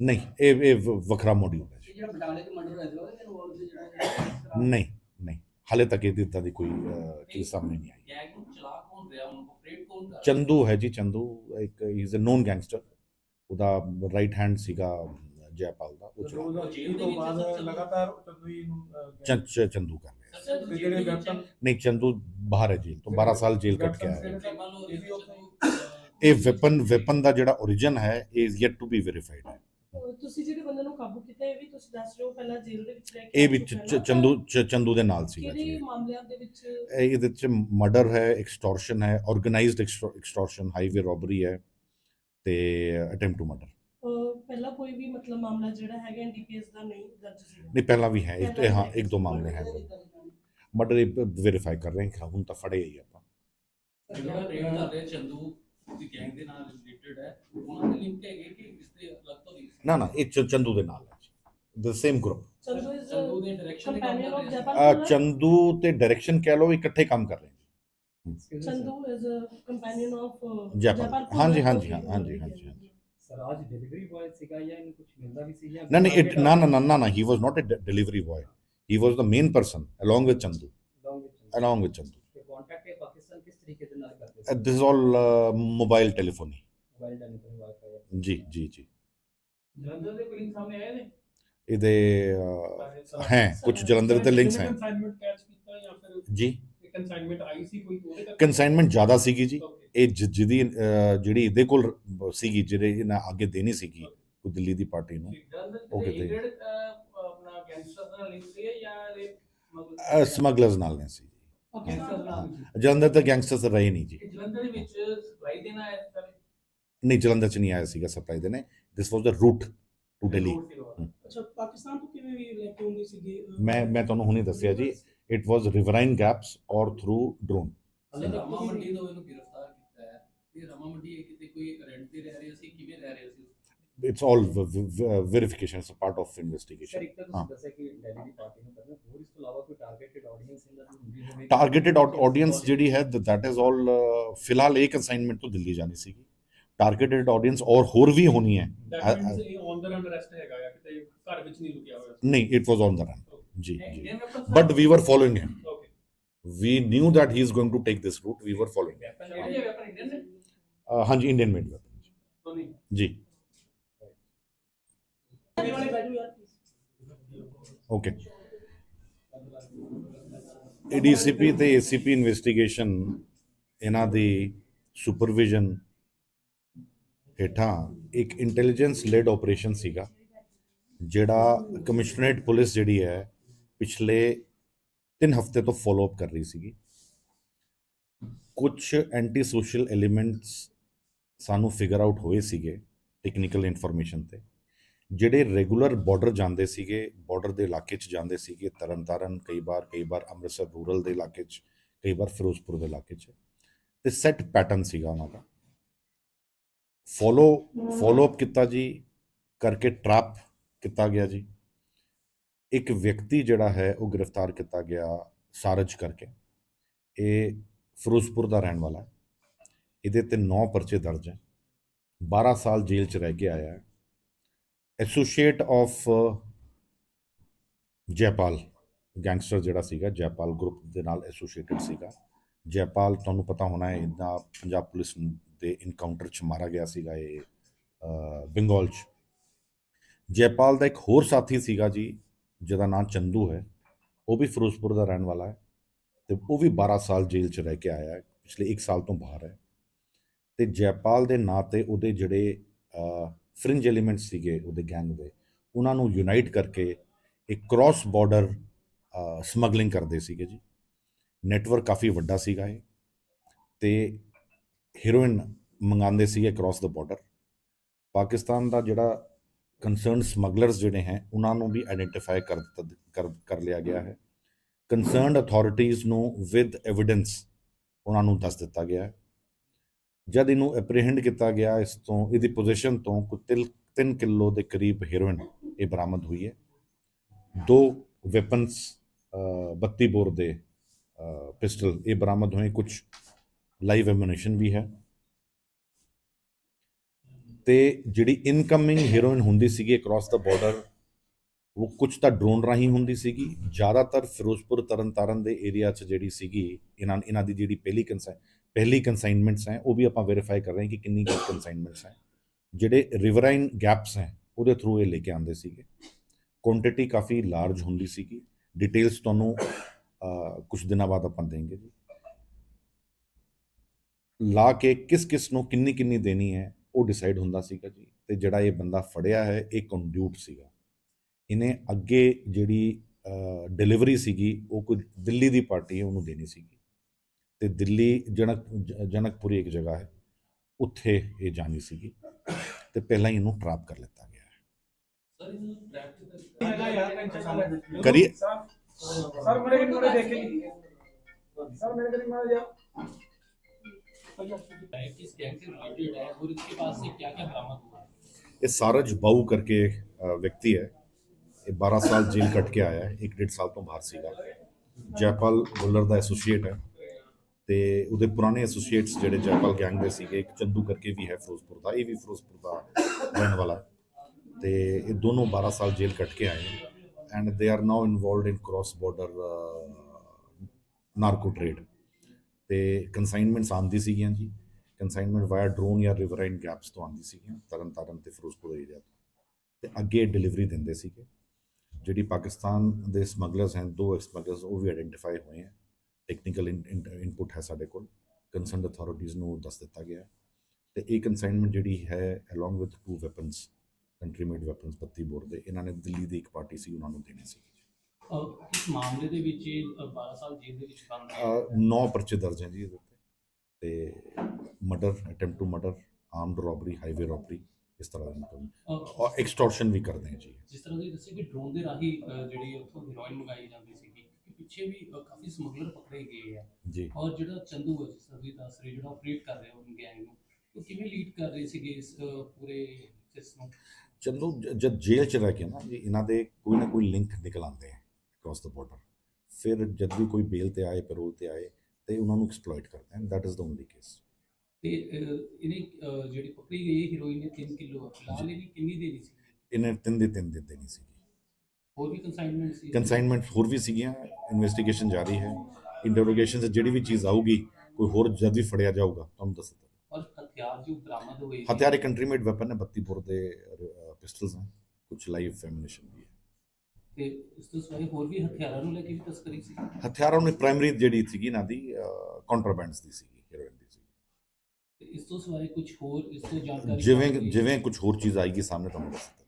ਨਹੀਂ ਇਹ ਇਹ ਵ- ਵੱਖਰਾ ਮੋਡਿਊਲ ਹੈ ਜੀ। ਜਿਹੜਾ ਬਟਾਲੇ ਚ ਮਰਡਰ ਹੋਇਆ ਸੀ ਉਹਦੇ ਇਨਵੋਲਵ ਸੀ ਜਿਹੜਾ ਨਹੀਂ ਨਹੀਂ ਹਾਲੇ ਤੱਕ ਇਹਦੀ ਇਦਾਂ ਦੀ ਕੋਈ ਚੀਜ਼ ਸਾਹਮਣੇ ਨਹੀਂ ਆਈ। ਗੈਂਗ ਨੂੰ ਚਲਾ ਕੌਣ ਰਿਹਾ ਉਹਨੂੰ ਆਪਰੇਟ ਕੌਣ ਕਰ ਰਿਹਾ? ਚੰਦੂ ਹੈ ਜੀ ਚੰਦੂ ਇੱਕ ਇਜ਼ ਅ ਨੋਨ ਗੈਂਗਸਟਰ ਉਹਦਾ ਰਾਈਟ ਹੈਂਡ ਸੀਗਾ ਜੈਪਾਲ ਦਾ ਉਹ ਚਲਾ 2020 ਤੋਂ ਬਾਅਦ ਲਗਾਤਾਰ ਚੰਦੂਈ ਨੂੰ ਅਹ, ਚੰ- ਚ- ਚੰਦੂ ਕਰ ਰਿਹਾ। ਤੇ ਜਿਹੜੇ ਨਹੀਂ ਚੰਦੂ ਬਾਹਰ ਹੈ ਜੇਲ੍ਹ ਤੋਂ 12 ਸਾਲ ਜੇਲ੍ਹ ਕੱਟ ਕੇ ਆਇਆ ਹੈ। ਇਹ ਇਹ ਵੈਪਨ ਵੈਪਨ ਦਾ ਜਿਹੜਾ origin ਹੈ is yet to be verified ਹੈ। ਤੁਸੀਂ ਜਿਹੜੇ ਬੰਦੇ ਨੂੰ ਕਾਬੂ ਕੀਤਾ ਇਹ ਵੀ ਤੁਸੀਂ ਦੱਸ ਰਹੇ ਹੋ ਪਹਿਲਾਂ ਜੇਲ੍ਹ ਦੇ ਵਿੱਚ ਰਹਿ ਕੇ ਇਹ ਵਿੱਚ ਚ- ਚੰਦੂ ਚ- ਚੰਦੂ ਦੇ ਨਾਲ ਸੀਗਾ ਜੀ। ਕਿਹੜੇ ਇਹ। ਮਾਮਲਿਆਂ ਦੇ ਵਿੱਚ? ਇਹ ਇਹਦੇ ਚ ਮਰਡਰ ਹੈ ਐਕਸਟੋਰਸ਼ਨ ਹੈ ਆਰਗੇਨਾਈਜ਼ਡ ਐਕਸਟੋਰਸ਼ਨ ਹਾਈਵੇ ਰੋਬਰੀ ਹੈ ਤੇ ਅਟੈਂਪਟ ਟੂ ਮਰਡਰ ਅਹ, ਪਹਿਲਾਂ ਕੋਈ ਵੀ ਮਤਲਬ ਮਾਮਲਾ ਜਿਹੜਾ ਹੈਗਾ ਐਨਡੀਪੀਐਸ ਦਾ ਨਹੀਂ ਦਰਜ ਸੀਗਾ। ਨਹੀਂ ਪਹਿਲਾਂ ਵੀ ਹੈ ਇੱਕ ਹਾਂ ਇੱਕ ਦੋ ਮਾਮਲੇ ਹੈ ਮਰਡਰ ਵੈਰੀਫਾਈ ਕਰ ਰਹੇ ਹਾਂ ਹੁਣ ਤਾਂ ਫੜੇ ਹੀ ਆਪਾਂ। ਜਿਹੜਾ ਰੇਡ ਕਰ ਰਿਹਾ ਚੰਦੂ ਦੀ ਗੈਂਗ ਦੇ ਨਾਲ ਰਿਲੇਟਡ ਹੈ ਉਹਨਾਂ ਦੇ ਲਿੰਕ ਹੈਗੇ ਕਿ ਇਸ ਦੇ ਅਲੱਗ ਤੋਂ ਨਹੀਂ ਨਾ ਨਾ ਇਹ ਚ- ਚੰਦੂ ਦੇ ਨਾਲ ਹੈ the same group Chandu is Chandu ਦੇ ਡਾਇਰੈਕਸ਼ਨ ਦੇ ਕੰਮ ਕੰਪੈਨੀਅਨ ਕਰ ਆਫ ਰਿਹਾ ਜੈਪਾਲ ਚੰਦੂ ਤੇ ਡਾਇਰੈਕਸ਼ਨ ਕਹਿ ਲਓ ਇਕੱਠੇ ਕੰਮ ਕਰ ਰਹੇ ਨੇ Chandu is companion of Jaipal ਹਾਂਜੀ ਹਾਂਜੀ ਹਾਂ, ਹਾਂਜੀ ਹਾਂਜੀ ਹਾਂਜੀ ਸਰ ਅੱਜ ਡਿਲੀਵਰੀ ਬॉय ਸੀਗਾ ਜਾਂ ਇਹਨੂੰ ਕੁਝ ਮਿਲਦਾ ਵੀ ਸੀ ਜਾਂ ਨਾ ਨਹੀਂ it- ਨਾ ਨਾ ਨਾ ਨਾ ਨਾ he was not a delivery boy he was the main person along with Chandu along with Chandu ਤੇ ਕੰਟੈਕਟ ਇਹ ਪਾਕਿਸਤਾਨ ਕਿਸ ਤਰੀਕੇ ਮੋਬਾਈਲ ਟੈਲੀਫੋਨੀ ਜਲੰਧਰ ਦੇ ਕੋਈ ਲਿੰਕ ਸਾਹਮਣੇ ਆਏ ਨੇ ਇਹਦੇ ਅਹ, ਹੈ ਕੁਝ ਜਲੰਧਰ ਦੇ ਲਿੰਕਸ ਹੈ ਕੰਸਾਈਨਮੈਂਟ ਕੈਚ ਕੀਤਾ ਜਾਂ ਫਿਰ ਜੀ ਕੰਸਾਈਨਮੈਂਟ ਆਈ ਸੀ ਕੋਈ ਉਹਦੇ ਕਰਕੇ ਕੰਸਾਈਨਮੈਂਟ ਜ਼ਿਆਦਾ ਸੀਗੀ ਜੀ Okay. ਇਹ ਜਿ- ਜਿਹਦੀ ਅਹ, ਜਿਹੜੀ ਇਹਦੇ ਕੋਲ ਸੀਗੀ ਜਿਹੜੇ ਇਹਨਾਂ ਅੱਗੇ ਦੇਣੀ ਸੀਗੀ ਕੋਈ ਦਿੱਲੀ ਦੀ ਪਾਰਟੀ ਨੂੰ ਜਲੰਧਰ ਦੇ ਏਡਡ ਆਪਣਾ ਗੈਂਗਸਟਰ ਨਾਲ ਲਿੰਕ ਸੀ ਜਾਂ ਇਹ ਸਮਗਲਰਸ ਨਾਲ ਨੇ ਸੀ ਗੈਂਗਸਟਰ ਨਾਲ ਜਲੰਧਰ ਤੇ ਗੈਂਗਸਟਰਸ ਰਹੇ ਨਹੀਂ ਜੀ ਕਿ ਜਲੰਧਰ ਦੇ ਵਿੱਚ ਸਪਲਾਈ ਦੇਣਾ ਹੈ ਸਰ ਨਹੀਂ ਜਲੰਧਰ ਚ ਨਹੀਂ ਆਇਆ ਸੀਗਾ ਸਪਲਾਈ ਦੇਣੇ this was the route to Delhi ਅੱਛਾ ਪਾਕਿਸਤਾਨ ਤੋਂ ਕਿਵੇਂ ਵੀ ਲੈ ਕੇ ਆਉਂਦੀ ਸੀਗੀ ਅਹ, ਮੈਂ ਮੈਂ ਤੁਹਾਨੂੰ ਹੁਣੇ ਦੱਸਿਆ ਜੀ ਇਟ ਵਾਸ ਰਿਵਰਾਈਨ ਗੈਪਸ ਔਰ ਥਰੂ ਡਰੋਨ ਹਲੇ ਰਮਾ ਮੰਡੀ ਤੋਂ ਇਹਨੂੰ ਗ੍ਰਿਫਤਾਰ ਕੀਤਾ ਹੈ ਤੇ ਰਮਾ ਮੰਡੀ ਇਹ ਕਿਤੇ ਕੋਈ ਰੈਂਟ ਤੇ ਰਹਿ ਰਿਹਾ ਸੀ ਕਿਵੇਂ ਰਹਿ ਰਿਹਾ ਸੀ it's all verification is part of investigation targeted audience JD है दैट इज़ ऑल फ़िलहाल एक असाइनमेंट तो दिल्ली जाने से की टारगेटेड ऑडियंस और होर भी होनी है। नहीं it was on the run ji ji. But we were following him we knew that he is going to take this route we were following हाँ? जी Indian made weapon ji. Okay we knew that he is going to ADCP ਤੇ ACP investigation ਇਹਨਾਂ ਦੀ supervision ਹੇਠਾਂ ਇੱਕ intelligence lead operation ਸੀਗਾ, ਜਿਹੜਾ commissionerate police ਜਿਹੜੀ ਹੈ, ਪਿਛਲੇ 3 ਹਫ਼ਤੇ ਤੋਂ ਫਾਲੋ ਅਪ ਕਰ ਰਹੀ ਸੀਗੀ। ਕੁਝ ਐਂਟੀ ਸੋਸ਼ਲ ਐਲੀਮੈਂਟਸ ਸਾਨੂੰ ਫਿਗਰ ਆਊਟ ਹੋਏ ਸੀਗੇ ਟੈਕਨੀਕਲ ਇਨਫੋਰਮੇਸ਼ਨ ਤੇ। ਜਿਹੜੇ ਰੈਗੂਲਰ ਬਾਰਡਰ ਜਾਂਦੇ ਸੀਗੇ, ਬਾਰਡਰ ਦੇ ਇਲਾਕੇ 'ਚ ਜਾਂਦੇ ਸੀਗੇ, ਤਰਨਤਾਰਨ ਕਈ ਵਾਰ ਕਈ ਵਾਰ ਅੰਮ੍ਰਿਤਸਰ ਰੂਰਲ ਦੇ ਇਲਾਕੇ 'ਚ, ਕਈ ਵਾਰ ਫਿਰੋਜ਼ਪੁਰ ਦੇ ਇਲਾਕੇ 'ਚ, ਤੇ ਸੈੱਟ ਪੈਟਰਨ ਸੀਗਾ ਉਹਨਾਂ ਦਾ। ਫੋਲੋ ਫੋਲੋ ਅਪ ਕੀਤਾ ਜੀ, ਕਰਕੇ ਟਰੈਪ ਕੀਤਾ ਗਿਆ ਜੀ। ਇੱਕ ਵਿਅਕਤੀ ਜਿਹੜਾ ਹੈ, ਉਹ ਗ੍ਰਿਫਤਾਰ ਕੀਤਾ ਗਿਆ ਸਾਰਜ ਕਰਕੇ। ਇਹ ਫਿਰੋਜ਼ਪੁਰ ਦਾ ਰਹਿਣ ਵਾਲਾ ਹੈ। ਇਹਦੇ ਤੇ 9 ਪਰਚੇ ਦਰਜ ਹੈ। 12 ਸਾਲ ਜੇਲ੍ਹ 'ਚ ਰਹਿ ਕੇ ਆਇਆ ਹੈ। ਐਸੋਸੀਏਟ ਆਫ ਜੈਪਾਲ ਗੈਂਗਸਟਰ ਜਿਹੜਾ ਸੀਗਾ ਜੈਪਾਲ ਗਰੁੱਪ ਦੇ ਨਾਲ ਐਸੋਸੀਏਟਡ ਸੀਗਾ। ਜੈਪਾਲ ਤੁਹਾਨੂੰ ਪਤਾ ਹੋਣਾ ਹੈ ਇਹਦਾ ਪੰਜਾਬ ਪੁਲਿਸ ਦੇ ਇਨਕਾਊਂਟਰ 'ਚ ਮਾਰਾ ਗਿਆ ਸੀਗਾ ਇਹ ਅ, ਬੰਗਾਲ 'ਚ। ਜੈਪਾਲ ਦਾ ਇੱਕ ਹੋਰ ਸਾਥੀ ਸੀਗਾ ਜੀ ਜਿਹਦਾ ਨਾਮ ਚੰਦੂ ਹੈ। ਉਹ ਵੀ ਫਿਰੋਜ਼ਪੁਰ ਦਾ ਰਹਿਣ ਵਾਲਾ ਹੈ ਤੇ ਉਹ ਵੀ 12 ਸਾਲ ਜੇਲ੍ਹ 'ਚ ਰਹਿ ਕੇ ਆਇਆ ਹੈ ਪਿਛਲੇ 1 ਸਾਲ ਤੋਂ ਬਾਹਰ ਹੈ। ਤੇ ਜੈਪਾਲ ਦੇ ਨਾਂ ਤੇ ਉਹਦੇ ਜਿਹੜੇ ਫ੍ਰਿੰਜ ਐਲੀਮੈਂਟ ਸੀਗੇ ਉਹਦੇ ਗੈਂਗ ਦੇ, ਉਹਨਾਂ ਨੂੰ ਯੂਨਾਈਟ ਕਰਕੇ ਇੱਕ ਕ੍ਰਾਸ ਬਾਰਡਰ ਸਮਗਲਿੰਗ ਕਰਦੇ ਸੀਗੇ ਜੀ। ਨੈਟਵਰਕ ਕਾਫੀ ਵੱਡਾ ਸੀਗਾ ਇਹ। ਤੇ ਹੀਰੋਇਨ ਮੰਗਾਉਂਦੇ ਸੀਗੇ ਕ੍ਰਾਸ ਦਾ ਬਾਰਡਰ ਪਾਕਿਸਤਾਨ ਦਾ ਜਿਹੜਾ ਕੰਸਰਨ ਸਮਗਲਰਸ ਜਿਹੜੇ ਹੈ, ਉਹਨਾਂ ਨੂੰ ਵੀ ਆਇਡੈਂਟੀਫਾਈ ਕਰ ਦਿੱਤਾ, ਕਰ ਕਰ ਲਿਆ ਗਿਆ ਹੈ। ਕੰਸਰਨਡ ਅਥਾਰਟੀਆਂ ਨੂੰ ਵਿਦ ਐਵੀਡੈਂਸ ਉਹਨਾਂ ਨੂੰ ਦੱਸ ਦਿੱਤਾ ਗਿਆ ਹੈ। ਜਦ ਇਹਨੂੰ ਐਪਰੀਹੈਂਡ ਕੀਤਾ ਗਿਆ ਇਸ ਤੋਂ, ਇਹਦੀ ਪੋਜੀਸ਼ਨ ਤੋਂ ਕੁਝ 3 ਕਿਲੋ ਦੇ ਕਰੀਬ ਹੈਰੋਇਨ ਇਹ ਬਰਾਮਦ ਹੋਈ ਹੈ। ਦੋ ਵੈਪਨਸ 32 ਬੋਰ ਦੇ ਪਿਸਟਲ ਇਹ ਬਰਾਮਦ ਹੋਏ ਕੁਝ ਲਾਈਵ ਐਮੂਨੇਸ਼ਨ ਵੀ ਹੈ। ਤੇ ਜਿਹੜੀ ਇਨਕਮਿੰਗ ਹੀਰੋਇਨ ਹੁੰਦੀ ਸੀਗੀ ਅਕ੍ਰੋਸ ਦਾ ਬਾਰਡਰ ਉਹ ਕੁਝ ਤਾਂ ਡਰੋਨ ਰਾਹੀਂ ਹੁੰਦੀ ਸੀਗੀ। ਜ਼ਿਆਦਾਤਰ ਫਿਰੋਜ਼ਪੁਰ ਤਰਨਤਾਰਨ ਦੇ ਏਰੀਆ 'ਚ ਜਿਹੜੀ ਸੀਗੀ, ਇਹਨਾਂ ਇਹਨਾਂ ਦੀ ਜਿਹੜੀ ਪਹਿਲੀ ਕੰਸਾਈਨ ਪਹਿਲੀ ਕੰਸਾਈਨਮੈਂਟਸ ਹੈ, ਉਹ ਵੀ ਆਪਾਂ ਵੈਰੀਫਾਈ ਕਰ ਰਹੇ ਹਾਂ ਕਿ ਕਿੰਨੀ ਕੁ ਕੰਸਾਈਨਮੈਂਟਸ ਹੈ। ਜਿਹੜੇ ਰਿਵਰਾਈਨ ਗੈਪਸ ਹੈ, ਉਹਦੇ ਥਰੂ ਇਹ ਲੈ ਕੇ ਆਉਂਦੇ ਸੀਗੇ। ਕੁਆਂਟੀਟੀ ਕਾਫੀ ਲਾਰਜ ਹੁੰਦੀ ਸੀਗੀ। ਡਿਟੇਲਸ ਤੁਹਾਨੂੰ ਕੁਝ ਦਿਨਾਂ ਬਾਅਦ ਆਪਾਂ ਦੇਂਗੇ ਜੀ। ਲਾ ਕੇ ਕਿਸ ਕਿਸ ਨੂੰ ਕਿੰਨੀ ਕਿੰਨੀ ਦੇਣੀ ਹੈ, ਉਹ ਡਿਸਾਈਡ ਹੁੰਦਾ ਸੀਗਾ ਜੀ। ਤੇ ਜਿਹੜਾ ਇਹ ਬੰਦਾ ਫੜਿਆ ਹੈ, ਇਹ ਕੰਡਿਊਟ ਸੀਗਾ। ਇਹਨੇ ਅੱਗੇ ਜਿਹੜੀ ਡਿਲੀਵਰੀ ਸੀਗੀ, ਉਹ ਕੋਈ ਦਿੱਲੀ ਦੀ ਪਾਰਟੀ ਹੈ, ਉਹਨੂੰ ਦੇਣੀ ਸੀਗੀ। ਤੇ ਦਿੱਲੀ ਜਨਕ ਜ- ਜਨਕਪੁਰੀ ਇੱਕ ਜਗ੍ਹਾ ਹੈ ਉੱਥੇ ਇਹ ਜਾਣੀ ਸੀਗੀ ਤੇ ਪਹਿਲਾਂ ਹੀ ਇਹਨੂੰ ਟਰੈਪ ਕਰ ਲਿੱਤਾ ਗਿਆ ਹੈ ਸਰ ਇਹਨੂੰ ਟਰੈਕ ਕੀਤਾ ਹੈਗਾ ਯਾਰ ਟੈਨਸ਼ਨ ਨਾ ਲੈ ਕਰੀਏ ਸਰ ਮੇਰੇ ਕਿੰਨੇ ਬੜੇ ਦੇਖ ਕੇ ਸਰ ਮੇਰੇ ਕਿੰਨੇ ਮਾਰ ਜਾ है किस गैंग से रिलेटेड है और इसके पास से क्या क्या बरामद हुआ है ਇਹ ਸਾਰਜ ਬਾਊ ਕਰਕੇ ਅ, ਵਿਅਕਤੀ ਹੈ ਇਹ 12 ਸਾਲ ਜੇਲ੍ਹ ਕੱਟ ਕੇ ਆਇਆ ਹੈ ਇੱਕ ਡੇਢ ਸਾਲ ਤੋਂ ਬਾਹਰ ਸੀਗਾ ਜੈਪਾਲ ਬੁੱਲਰ ਦਾ ਐਸੋਸੀਏਟ ਹੈ ਤੇ ਉਹਦੇ ਪੁਰਾਣੇ ਐਸੋਸੀਏਟਸ ਜਿਹੜੇ ਜੈਪਾਲ ਗੈਂਗ ਦੇ ਸੀਗੇ, ਇੱਕ ਚੰਦੂ ਕਰਕੇ ਵੀ ਹੈ ਫਿਰੋਜ਼ਪੁਰ ਦਾ, ਇਹ ਵੀ ਫਿਰੋਜ਼ਪੁਰ ਦਾ ਰਹਿਣ ਵਾਲਾ। ਹੈ ਤੇ ਇਹ ਦੋਨੋਂ 12 ਸਾਲ ਜੇਲ੍ਹ ਕੱਟ ਕੇ ਆਏ and they are now involved in cross border narco trade ਤੇ ਕਨਸਾਈਨਮੈਂਟਸ ਆਉਂਦੀ ਸੀਗੀਆਂ ਜੀ। ਕਨਸਾਈਨਮੈਂਟ ਵਾਇਆ ਡਰੋਨ ਜਾਂ ਰਿਵਰਾਈਨ ਗੈਪਸ ਤੋਂ ਆਉਂਦੀ ਸੀਗੀਆਂ ਤਰਨ ਤਾਰਨ ਤੇ ਫਿਰੋਜ਼ਪੁਰ ਏਰੀਆ ਤੋਂ। ਤੇ ਅੱਗੇ ਡਿਲੀਵਰੀ ਦਿੰਦੇ ਸੀਗੇ। ਜਿਹੜੀ ਪਾਕਿਸਤਾਨ ਦੇ ਸਮਗਲਰਸ ਹਨ ਦੋ ਸਮਗਲਰਸ ਉਹ ਵੀ ਆਇਡੈਂਟੀਫਾਈ ਹੋਏ ਹੈ ਟੈਕਨੀਕਲ ਇਨਪੁਟ ਹੈ ਸਾਡੇ ਕੋਲ ਕੰਸਰਨਡ ਅਥਾਰਟੀਜ਼ ਨੂੰ ਦੱਸ ਦਿੱਤਾ ਗਿਆ ਤੇ ਇਹ ਕਨਸਾਈਨਮੈਂਟ ਜਿਹੜੀ ਹੈ along with two weapons country made weapons 32 bore ਦੇ ਇਹਨਾਂ ਨੇ ਦਿੱਲੀ ਦੀ ਇੱਕ ਪਾਰਟੀ ਸੀ ਉਹਨਾਂ ਨੂੰ ਦੇਣੇ ਸੀ। ਇਸ ਮਾਮਲੇ ਦੇ ਵਿੱਚ ਇਹ, ਅਹ 12 ਸਾਲ ਜੇਲ੍ਹ ਦੇ ਵਿੱਚ ਬੰਦ ਹੈ। ਨੌ ਪਰਚੇ ਦਰਜ ਹੈ ਜੀ ਇਹਦੇ ਉੱਤੇ। ਤੇ murder attempt to murder armed robbery highway robbery ਇਸ ਤਰ੍ਹਾਂ ਦੇ ਅਹ ਔਰ ਐਕਸਟੋਰਸ਼ਨ ਵੀ ਕਰਦੇ ਹੈ ਜੀ। ਜਿਸ ਤਰ੍ਹਾਂ ਤੁਸੀਂ ਦੱਸਿਆ ਕਿ ਡਰੋਨ ਦੇ ਰਾਹੀਂ ਜਿਹੜੀ ਉੱਥੋਂ ਹੀਰੋਇਨ ਮੰਗਾਈ ਜਾਂਦੀ ਕਿ ਪਿੱਛੇ ਵੀ ਕਾਫੀ ਸਮਗਲਰ ਪਕੜੇ ਗਏ ਆ। ਜੀ। ਔਰ ਜਿਹੜਾ ਚੰਦੂ ਹੈ ਜਿਸ ਤਰ੍ਹਾਂ ਦੱਸ ਰਹੇ ਜਿਹੜਾ ਆਪਰੇਟ ਕਰ ਰਿਹਾ ਉਹ ਗੈਂਗ ਨੂੰ ਉਹ ਕਿਵੇਂ ਲੀਡ ਕਰ ਰਹੇ ਸੀਗੇ ਇਸ ਪੂਰੇ ਸਿਸ ਨੂੰ? ਚੰਦੂ ਜਦ ਜੇਲ੍ਹ ਚ ਰਹਿ ਕੇ ਨਾ ਜੀ ਇਹਨਾਂ ਦੇ ਕੋਈ ਨਾ ਕੋਈ ਲਿੰਕ ਨਿਕਲ ਆਉਂਦੇ ਹੈ ਅਕ੍ਰੋਸ ਦਾ ਬਾਰਡਰ ਫਿਰ ਜਦ ਵੀ ਕੋਈ ਬੇਲ ਤੇ ਆਏ ਪੈਰੋਲ ਤੇ ਆਏ ਤੇ ਉਹਨਾਂ ਨੂੰ ਐਕਸਪਲੋਇਟ ਕਰਦੇ ਹਨ that is the only case ਤੇ ਇਹਨੇ ਜਿਹੜੀ ਪਕੜੀ ਗਈ ਹੀਰੋਇਨ ਨੇ 3 ਕਿਲੋ ਫਿਲਹਾਲ ਇਹਨੇ ਕਿੰਨੀ ਦੇਣੀ ਸੀ? ਇਹਨੇ ਤਿੰਨ ਦੇ ਤਿੰਨ ਦੇ ਦੇਣੀ ਸੀਗੀ। ਹੋਰ ਵੀ ਕੰਸਾਈਨਮੈਂਟ ਸੀ ਕਨਸਾਈਨਮੈਂਟ ਹੋਰ ਵੀ ਸੀਗੀਆਂ ਇਨਵੈਸਟੀਗੇਸ਼ਨ ਜਾਰੀ ਹੈ। ਇੰਟਰੋਗੇਸ਼ਨ 'ਚ ਜਿਹੜੀ ਵੀ ਚੀਜ਼ ਆਊਗੀ ਕੋਈ ਹੋਰ ਜਦ ਵੀ ਫੜਿਆ ਜਾਊਗਾ ਤੁਹਾਨੂੰ ਦੱਸ ਦਿੱਤਾ ਔਰ ਹਥਿਆਰ ਜੋ ਬਰਾਮਦ ਹੋਏ ਸੀ, ਹਥਿਆਰ ਇੱਕ ਕੰਟਰੀ ਮੇਡ ਵੈਪਨ ਹੈ 32 ਬੋਰ ਦੇ ਪਿਸਟਲਸ ਹਨ ਕੁਝ ਲਾਈਵ ਐਮੂਨੇਸ਼ਨ ਵੀ ਹੈ। ਤੇ ਇਸ ਤੋਂ ਸਿਵਾਏ ਹੋਰ ਵੀ ਹਥਿਆਰਾਂ ਨੂੰ ਲੈ ਕੇ ਵੀ ਤਸਕਰੀ ਸੀ? ਹਥਿਆਰਾਂ ਨੂੰ ਪ੍ਰਾਇਮਰੀ ਜਿਹੜੀ ਸੀਗੀ ਨਾ ਦੀ ਕੰਟਰਾਬੈਂਡਸ ਦੀ ਸੀਗੀ ਹੈਰੋਇਨ ਦੀ ਸੀਗੀ। ਤੇ ਇਸ ਤੋਂ ਸਿਵਾਏ ਕੁਝ ਹੋਰ ਇਸ ਤੋਂ ਜਾਣਕਾਰੀ ਜਿਵੇਂ ਪ੍ਰਾਪਤ ਹੋਈ? ਜਿਵੇਂ ਕੁਝ ਹੋਰ ਚੀਜ਼ ਆਏਗੀ ਸਾਹਮਣੇ ਤੁਹਾਨੂੰ ਦੱਸ ਦਿੱਤਾ